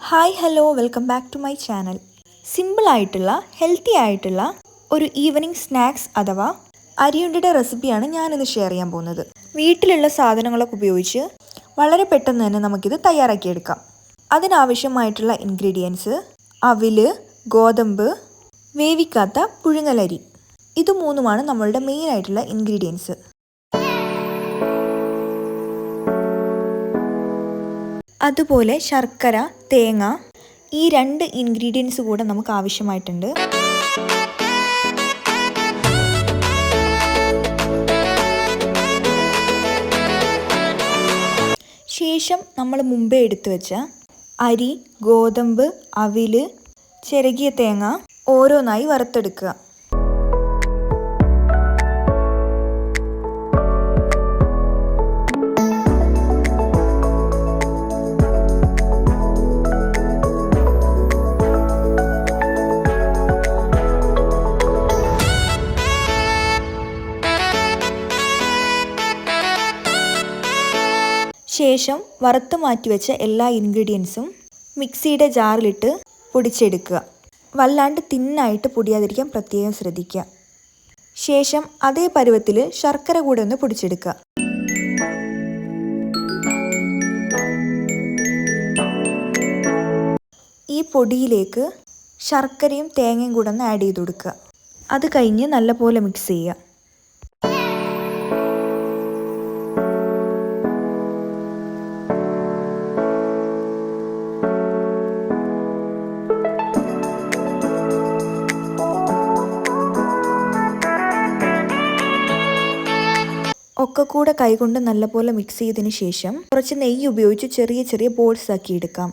Hi hello welcome back to my channel. സിമ്പിളായിട്ടുള്ള healthy ആയിട്ടുള്ള ഒരു ഈവനിങ് സ്നാക്സ് അഥവാ അരിയുണ്ടയുടെ റെസിപ്പിയാണ് ഞാനിന്ന് ഷെയർ ചെയ്യാൻ പോകുന്നത്. വീട്ടിലുള്ള സാധനങ്ങളൊക്കെ ഉപയോഗിച്ച് വളരെ പെട്ടെന്ന് തന്നെ നമുക്കിത് തയ്യാറാക്കിയെടുക്കാം. അതിനാവശ്യമായിട്ടുള്ള ഇൻഗ്രീഡിയൻസ് അവിൽ ഗോതമ്പ് വേവിക്കാത്ത പുഴുങ്ങലരി. ഇത് മൂന്നുമാണ് നമ്മളുടെ മെയിൻ ആയിട്ടുള്ള ഇൻഗ്രീഡിയൻസ്. അതുപോലെ ശർക്കര തേങ്ങ ഈ രണ്ട് ഇൻഗ്രീഡിയൻസ് കൂടെ നമുക്ക് ആവശ്യമായിട്ടുണ്ട്. ശേഷം നമ്മൾ മുമ്പേ എടുത്തു വെച്ച അരി ഗോതമ്പ് അവിൽ ചിരകിയ തേങ്ങ ഓരോന്നായി വറുത്തെടുക്കുക. ശേഷം വറുത്ത് മാറ്റിവെച്ച എല്ലാ ഇൻഗ്രീഡിയൻസും മിക്സിയുടെ ജാറിലിട്ട് പൊടിച്ചെടുക്കുക. വല്ലാണ്ട് തിന്നായിട്ട് പൊടിയാതിരിക്കാൻ പ്രത്യേകം ശ്രദ്ധിക്കുക. ശേഷം അതേ പരുവത്തിൽ ശർക്കര കൂടെ ഒന്ന് പൊടിച്ചെടുക്കുക. ഈ പൊടിയിലേക്ക് ശർക്കരയും തേങ്ങയും കൂടെ ഒന്ന് ആഡ് ചെയ്ത് കൊടുക്കുക. അത് കഴിഞ്ഞ് നല്ലപോലെ മിക്സ് ചെയ്യുക. ഒക്കെ കൂടെ കൈകൊണ്ട് നല്ലപോലെ മിക്സ് ചെയ്തതിന് ശേഷം കുറച്ച് നെയ്യ് ഉപയോഗിച്ച് ചെറിയ ചെറിയ ബോൾസ് ആക്കി എടുക്കാം.